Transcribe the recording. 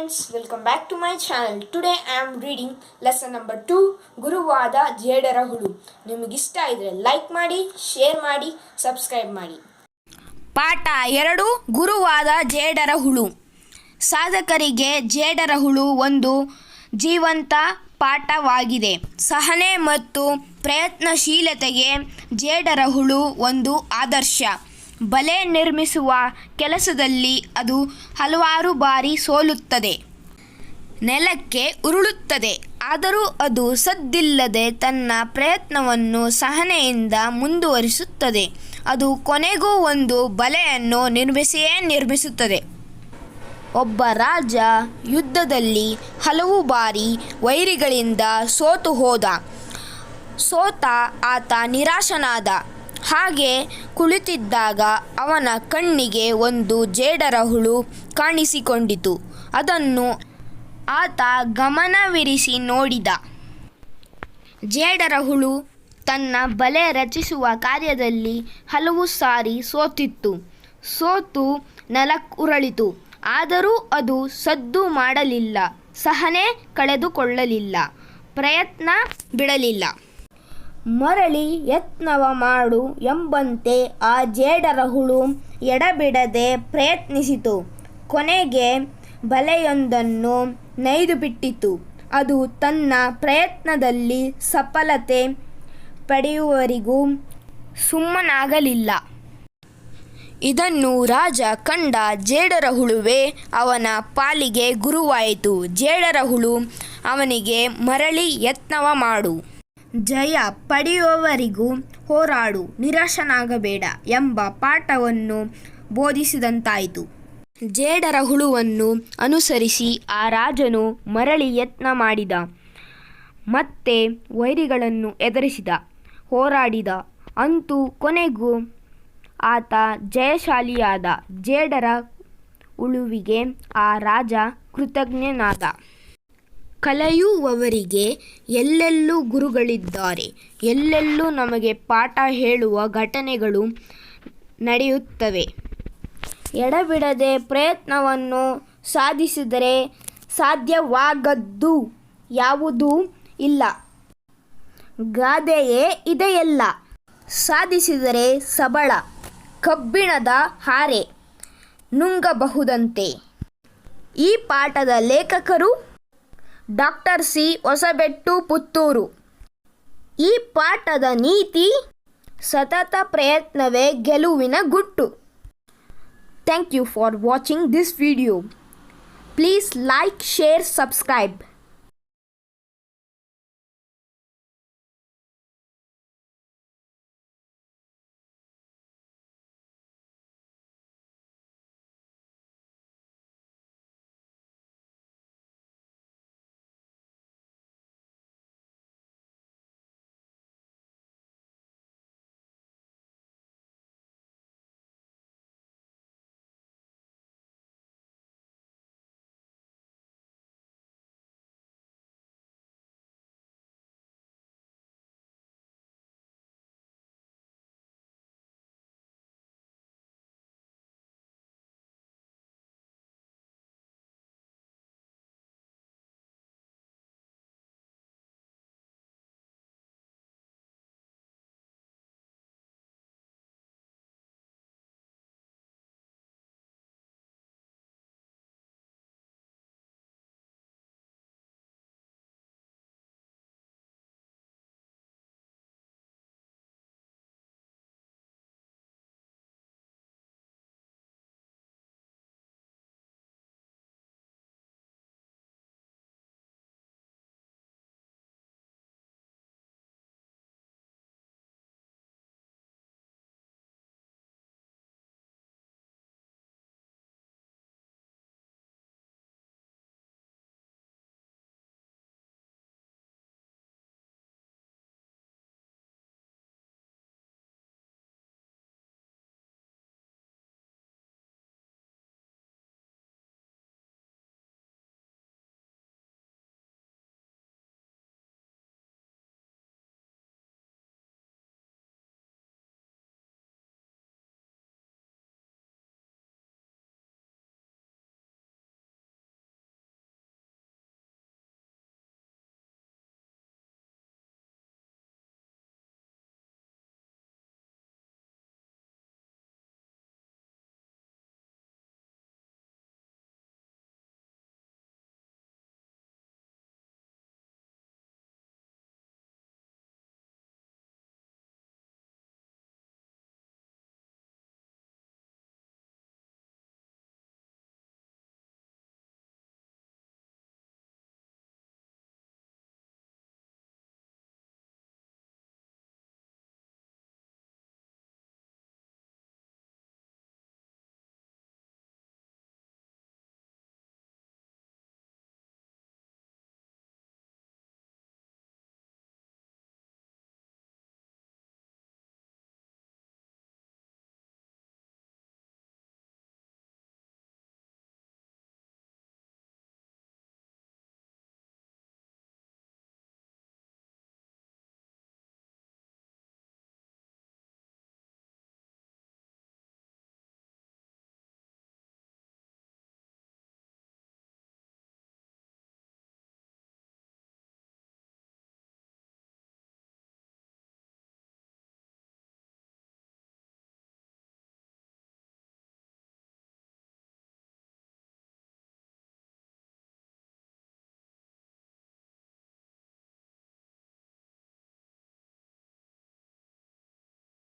friends, welcome back to my channel. Today I am reading lesson number 2 ಗುರುವಾದ ಜೇಡರ ಹುಳು ನಿಮಗಿಷ್ಟ ಇದ್ರೆ ಲೈಕ್ ಮಾಡಿ ಶೇರ್ ಮಾಡಿ ಸಬ್ಸ್ಕ್ರೈಬ್ ಮಾಡಿ. ಪಾಠ ಎರಡು ಗುರುವಾದ ಜೇಡರ ಹುಳು ಸಾಧಕರಿಗೆ ಜೇಡರ ಹುಳು ಒಂದು ಜೀವಂತ ಪಾಠವಾಗಿದೆ. ಸಹನೆ ಮತ್ತು ಪ್ರಯತ್ನಶೀಲತೆಗೆ ಜೇಡರ ಹುಳು ಒಂದು ಆದರ್ಶ. ಬಲೆ ನಿರ್ಮಿಸುವ ಕೆಲಸದಲ್ಲಿ ಅದು ಹಲವಾರು ಬಾರಿ ಸೋಲುತ್ತದೆ. ನೆಲಕ್ಕೆ ಉರುಳುತ್ತದೆ. ಆದರೂ ಅದು ಸದ್ದಿಲ್ಲದೆ ತನ್ನ ಪ್ರಯತ್ನವನ್ನು ಸಹನೆಯಿಂದ ಮುಂದುವರಿಸುತ್ತದೆ. ಅದು ಕೊನೆಗೂ ಒಂದು ಬಲೆಯನ್ನು ನಿರ್ಮಿಸಿಯೇ ನಿರ್ಮಿಸುತ್ತದೆ. ಒಬ್ಬ ರಾಜ ಯುದ್ಧದಲ್ಲಿ ಹಲವು ಬಾರಿ ವೈರಿಗಳಿಂದ ಸೋತು ಹೋದ. ಸೋತ ಆತ ನಿರಾಶನಾದ. ಹಾಗೆ ಕುಳಿತಿದ್ದಾಗ ಅವನ ಕಣ್ಣಿಗೆ ಒಂದು ಜೇಡರ ಹುಳು ಕಾಣಿಸಿಕೊಂಡಿತು. ಅದನ್ನು ಆತ ಗಮನವಿರಿಸಿ ನೋಡಿದ. ಜೇಡರ ಹುಳು ತನ್ನ ಬಲೆ ರಚಿಸುವ ಕಾರ್ಯದಲ್ಲಿ ಹಲವು ಸಾರಿ ಸೋತಿತ್ತು. ಸೋತು ನೆಲಕ್ಕುರಳಿತು ಆದರೂ ಅದು ಸದ್ದು ಮಾಡಲಿಲ್ಲ. ಸಹನೆ ಕಳೆದುಕೊಳ್ಳಲಿಲ್ಲ. ಪ್ರಯತ್ನ ಬಿಡಲಿಲ್ಲ. ಮರಳಿ ಯತ್ನವ ಮಾಡು ಎಂಬಂತೆ ಆ ಜೇಡರ ಹುಳು ಎಡಬಿಡದೆ ಪ್ರಯತ್ನಿಸಿತು. ಕೊನೆಗೆ ಬಲೆಯೊಂದನ್ನು ನೈದು ಬಿಟ್ಟಿತು. ಅದು ತನ್ನ ಪ್ರಯತ್ನದಲ್ಲಿ ಸಫಲತೆ ಪಡೆಯುವವರಿಗೂ ಸುಮ್ಮನಾಗಲಿಲ್ಲ. ಇದನ್ನು ರಾಜ ಕಂಡ ಜೇಡರ ಹುಳುವೇ ಅವನ ಪಾಲಿಗೆ ಗುರುವಾಯಿತು. ಜೇಡರ ಹುಳು ಅವನಿಗೆ ಮರಳಿ ಯತ್ನವ ಮಾಡು. ಜಯ ಪಡೆಯುವವರಿಗೂ ಹೋರಾಡು, ನಿರಾಶನಾಗಬೇಡ ಎಂಬ ಪಾಠವನ್ನು ಬೋಧಿಸಿದಂತಾಯಿತು. ಜೇಡರ ಹುಳುವನ್ನು ಅನುಸರಿಸಿ ಆ ರಾಜನು ಮರಳಿ ಯತ್ನ ಮಾಡಿದ, ಮತ್ತೆ ವೈರಿಗಳನ್ನು ಎದುರಿಸಿದ, ಹೋರಾಡಿದ. ಅಂತೂ ಕೊನೆಗೂ ಆತ ಜಯಶಾಲಿಯಾದ ಜೇಡರ ಉಳುವಿಗೆ ಆ ರಾಜ ಕೃತಜ್ಞನಾದ. ಕಲಿಯುವವರಿಗೆ ಎಲ್ಲೆಲ್ಲೂ ಗುರುಗಳಿದ್ದಾರೆ. ಎಲ್ಲೆಲ್ಲೂ ನಮಗೆ ಪಾಠ ಹೇಳುವ ಘಟನೆಗಳು ನಡೆಯುತ್ತವೆ. ಎಡಬಿಡದೆ ಪ್ರಯತ್ನವನ್ನು ಸಾಧಿಸಿದರೆ ಸಾಧ್ಯವಾಗದ್ದು ಯಾವುದೂ ಇಲ್ಲ. ಗಾದೆಯೇ ಇದೆಯಲ್ಲ. ಸಾಧಿಸಿದರೆ ಸಬಳ, ಕಬ್ಬಿಣದ ಹಾರೆ ನುಂಗಬಹುದಂತೆ. ಈ ಪಾಠದ ಲೇಖಕರು ಡಾಕ್ಟರ್ ಸಿ. ಹೊಸಬೆಟ್ಟು, ಪುತ್ತೂರು. ಈ ಪಾಠದ ನೀತಿ, ಸತತ ಪ್ರಯತ್ನವೇ ಗೆಲುವಿನ ಗುಟ್ಟು. Thank you for watching this video please like share subscribe